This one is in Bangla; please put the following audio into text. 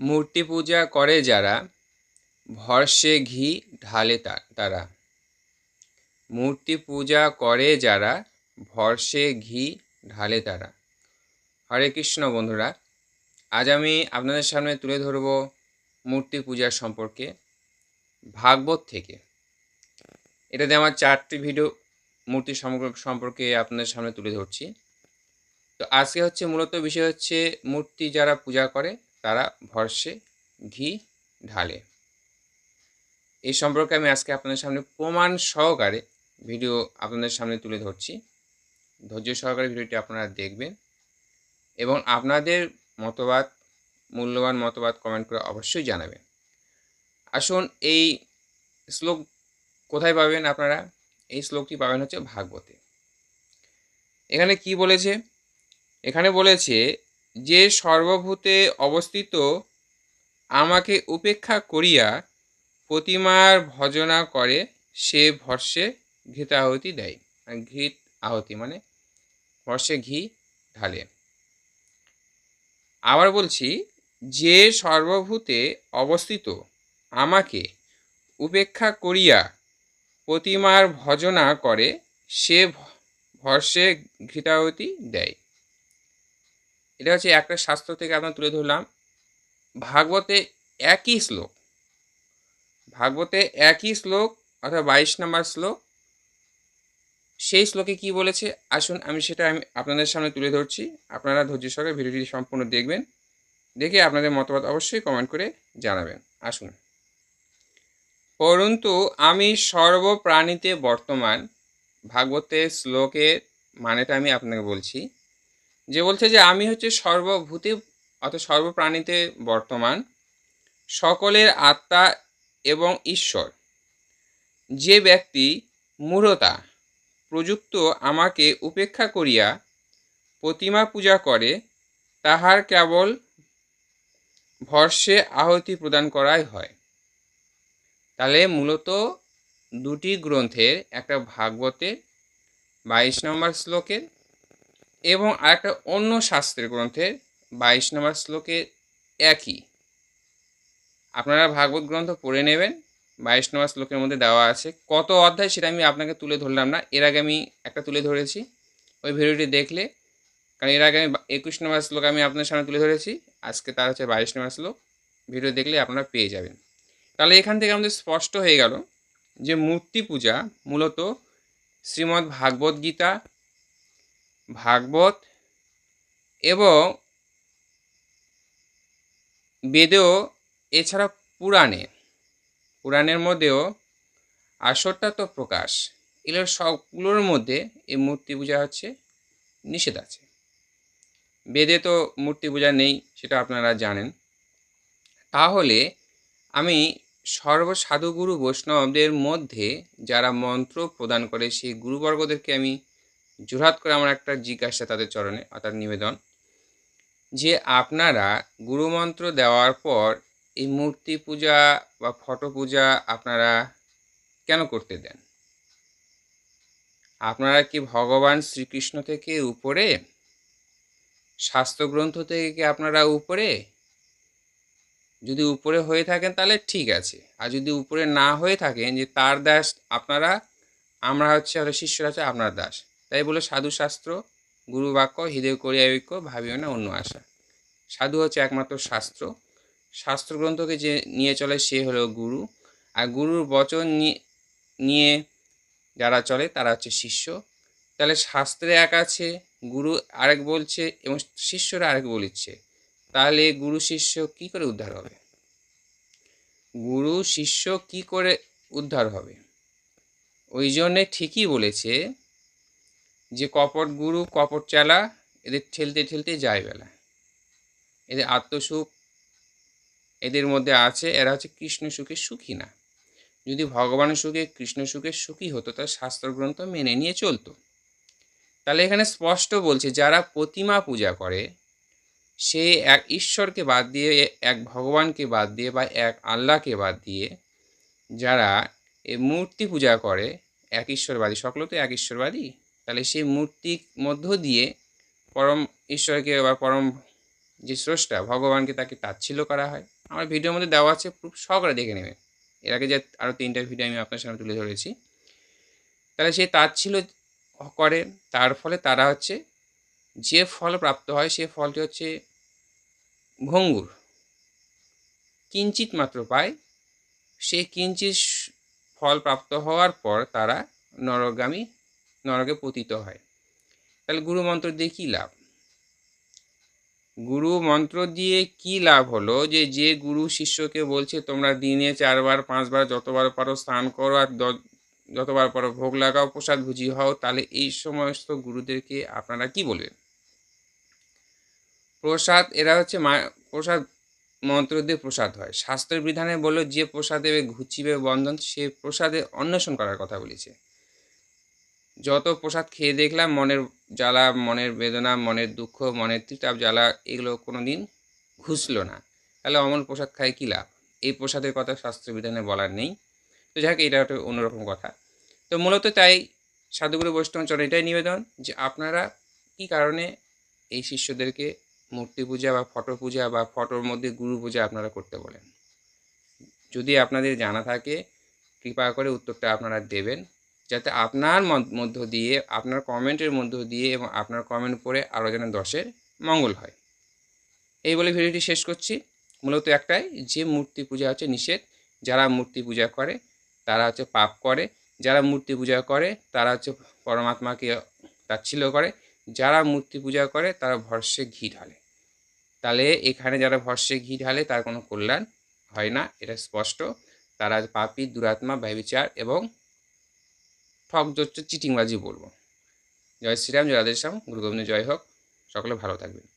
মূর্তি পূজা করে যারা, ভরসে ঘি ঢালে তারা। মূর্তি পূজা করে যারা, ভরসে ঘি ঢালে তারা। হরে কৃষ্ণ বন্ধুরা, আজ আমি আপনাদের সামনে তুলে ধরব মূর্তি পূজার সম্পর্কে ভাগবত থেকে। এটাতে আমার চারটি ভিডিও মূর্তি সম্পর্কে আপনাদের সামনে তুলে ধরছি। তো আজকে হচ্ছে মূলত বিষয় হচ্ছে মূর্তি যারা পূজা করে তারা ভরসে ঘি ঢালে। এই সম্পর্কে আমি আজকে আপনাদের সামনে প্রমাণ সহকারে ভিডিও আপনাদের সামনে তুলে ধরছি। ধৈর্য সহকারে ভিডিওটি আপনারা দেখবেন এবং আপনাদের মতবাদ, মূল্যবান মতবাদ কমেন্ট করে অবশ্যই জানাবেন। আসুন এই শ্লোক কোথায় পাবেন আপনারা? এই শ্লোকটি পাবেন হচ্ছে ভাগবতে। এখানে কি বলেছে? এখানে বলেছে যে সর্বভূতে অবস্থিত আমাকে উপেক্ষা করিয়া প্রতিমার ভজনা করে, সে ভর্ষে ঘৃতাহুতি দেয়। ঘৃত আহতি মানে ভর্ষে ঘি ঢালে। আবার বলছি, যে সর্বভূতে অবস্থিত আমাকে উপেক্ষা করিয়া প্রতিমার ভজনা করে, সে ভর্ষে ঘৃতাহতি দেয়। এটা হচ্ছে একটা শাস্ত্র থেকে আপনার তুলে ধরলাম। ভাগবতে একই শ্লোক। ভাগবতে একই শ্লোক অর্থাৎ বাইশ নম্বর শ্লোক। সেই শ্লোকে কি বলেছে? আসুন আমি সেটা আমি আপনাদের সামনে তুলে ধরছি। আপনারা ধৈর্য সহকারে ভিডিওটি সম্পূর্ণ দেখবেন। দেখে আপনাদের মতামত অবশ্যই কমেন্ট করে জানাবেন। আসুন। পরন্তু আমি সর্বপ্রাণীতে বর্তমান ভাগবতের শ্লোকের মানেটা আমি আপনাকে বলছি। যে বলছে যে আমি হচ্ছে সর্বভূতে অর্থাৎ সর্বপ্রাণীতে বর্তমান, সকলের আত্মা এবং ঈশ্বর। যে ব্যক্তি মূঢ়তা প্রযুক্ত আমাকে উপেক্ষা করিয়া প্রতিমা পূজা করে, তাহার কেবল ভর্ষে আহতি প্রদান করাই হয়। তাহলে মূলত দুটি গ্রন্থের, একটা ভাগবতের বাইশ নম্বর শ্লোকের এবং আরেকটা অন্য শাস্ত্রের গ্রন্থের বাইশ নম্বর শ্লোকে একই। আপনারা ভাগবত গ্রন্থ পড়ে নেবেন, বাইশ নম্বর শ্লোকের মধ্যে দেওয়া আছে কত অধ্যায় সেটা আমি আপনাকে তুলে ধরলাম না, এর আগে আমি একটা তুলে ধরেছি, ওই ভিডিওটি দেখলে, কারণ এর আগে আমি একুশ নম্বর শ্লোক আমি আপনার সামনে তুলে ধরেছি, আজকে তার হচ্ছে বাইশ নম্বর শ্লোক, ভিডিও দেখলে আপনারা পেয়ে যাবেন। তাহলে এখান থেকে আমাদের স্পষ্ট হয়ে গেল যে মূর্তি পূজা মূলত শ্রীমদ্ ভাগবত গীতা ভাগবত এবং বেদেও এছাড়া পুরাণে, পুরাণের মধ্যেও আসরটা প্রকাশ। এগুলোর সবগুলোর মধ্যে এই মূর্তি পূজা হচ্ছে, নিষেধ আছে। বেদে তো মূর্তি পূজা নেই, সেটা আপনারা জানেন। তাহলে আমি সর্বসাধুগুরু বৈষ্ণবদের মধ্যে যারা মন্ত্র প্রদান করে সেই গুরুবর্গদেরকে আমি জোরহাত করে আমার একটা জিজ্ঞাসা তাদের চরণে, অর্থাৎ নিবেদন, যে আপনারা গুরুমন্ত্র দেওয়ার পর এই মূর্তি পূজা বা ফটো পূজা আপনারা কেন করতে দেন? আপনারা কি ভগবান শ্রীকৃষ্ণ থেকে উপরে? শাস্ত্রগ্রন্থ থেকে কি আপনারা উপরে? যদি উপরে হয়ে থাকেন তাহলে ঠিক আছে। আর যদি উপরে না হয়ে থাকেন যে তার দাস আপনারা, আমরা হচ্ছে শিষ্যরা হচ্ছে আপনার দাস। তাই বলে সাধু শাস্ত্র, গুরু বাক্য, হৃদয় করিয়া ঐক্য, ভাবিও না অন্য আশা। সাধু হচ্ছে একমাত্র শাস্ত্র। শাস্ত্রগ্রন্থকে যে নিয়ে চলে সে হলো গুরু। আর গুরুর বচন নিয়ে- যারা চলে তারা হচ্ছে শিষ্য। তাহলে শাস্ত্রে এক আছে, গুরু আরেক বলছে এবং শিষ্যরা আরেক বলিচ্ছে। তাহলে গুরু শিষ্য কি করে উদ্ধার হবে? গুরু শিষ্য কি করে উদ্ধার হবে? ওই জন্যে ঠিকই বলেছে যে কপট গুরু, কপট চালা, এদের ঠেলতে ঠেলতে যায় বেলা। এদের আত্মসুখ এদের মধ্যে আছে, এরা হচ্ছে কৃষ্ণ সুখে সুখী না। যদি ভগবান সুখে, কৃষ্ণ সুখে সুখী হতো তাহলে শাস্ত্রগ্রন্থ মেনে নিয়ে চলতো। তাহলে এখানে স্পষ্ট বলছে, যারা প্রতিমা পূজা করে, সে এক ঈশ্বরকে বাদ দিয়ে, এক ভগবানকে বাদ দিয়ে বা এক আল্লাহকে বাদ দিয়ে, যারা এই মূর্তি পূজা করে, এক ঈশ্বরবাদী, সকলে তো এক ঈশ্বরবাদী? তাহলে সেই মূর্তির মধ্য দিয়ে পরম ঈশ্বরকে বা পরম যে স্রষ্টা ভগবানকে তাকে তাচ্ছিল্য করা হয়। আমার ভিডিওর মধ্যে দেওয়া আছে প্রুফ সহকারে দেখে নেবেন। এর আগে যে আরও তিনটা ভিডিও আমি আপনার সামনে তুলে ধরেছি। তাহলে সেই তাচ্ছিল্য করে, তার ফলে তারা হচ্ছে যে ফল প্রাপ্ত হয়, সে ফলটি হচ্ছে ভঙ্গুর। কিঞ্চিত মাত্র পায়, সে কিঞ্চিত ফল প্রাপ্ত হওয়ার পর তারা নরগামী নরকে পতিত হয়। তাহলে গুরু মন্ত্র দিয়ে কী লাভ? গুরু মন্ত্র দিয়ে কি লাভ হলো? যে যে গুরু শিষ্যকে বলছে, তোমরা দিনে চারবার, পাঁচবার যতবার পারো স্নান করো আর যতবার পারো ভোগ লাগাও, প্রসাদ ভুজি হও তাহলে এই সমস্ত গুরুদেরকে আপনারা কি বলবেন? প্রসাদ, এরা হচ্ছে প্রসাদ, মন্ত্র দিয়ে প্রসাদ হয়। শাস্ত্রের বিধানে বলল, যে প্রসাদে ঘুচিবে বন্ধন, সে প্রসাদে অন্বেষণ করার কথা বলেছে। যত প্রসাদ খেয়ে দেখলাম, মনের জ্বালা, মনের বেদনা, মনের দুঃখ, মনের ত্রিতাপ জ্বালা, এগুলো কোনো দিন ঘুষলো না। তাহলে অমন প্রসাদ খায় কী লাভ? এই প্রসাদের কথা শাস্ত্র বিধানে বলার নেই। তো যাক এটা একটা অন্যরকম কথা। তো মূলত তাই সাধুগুরু বৈষ্ণব চরণ এটাই নিবেদন যে আপনারা কী কারণে এই শিষ্যদেরকে মূর্তি পূজা বা ফটো পূজা বা ফটোর মধ্যে গুরু পূজা আপনারা করতে বলেন? যদি আপনাদের জানা থাকে, কৃপা করে উত্তরটা আপনারা দেবেন। যাতে আপনার মধ্য- দিয়ে, আপনার কমেন্টের মধ্য দিয়ে এবং আপনার কমেন্ট পড়ে আরও যেন দশের মঙ্গল হয়। এই বলে ভিডিওটি শেষ করছি। মূলত একটাই, যে মূর্তি পূজা হচ্ছে নিষেধ, যারা মূর্তি পূজা করে, তারা হচ্ছে পাপ করে। যারা মূর্তি পূজা করে, তারা হচ্ছে পরমাত্মাকে তাচ্ছিল্য করে। যারা মূর্তি পূজা করে, তারা ভরসে ঘি ঢালে। তাহলে এখানে যারা ভরসে ঘি ঢালে, তার কোনো কল্যাণ হয় না, এটা স্পষ্ট। তারা পাপি, দুরাত্মা ব্যবিচার এবং ঠক চিটিংবাজি বলব। জয় শ্রীরাম জয় রাধেশ্যাম গুরু গোবিন্দ জয় হোক। সকলে ভালো থাকবেন।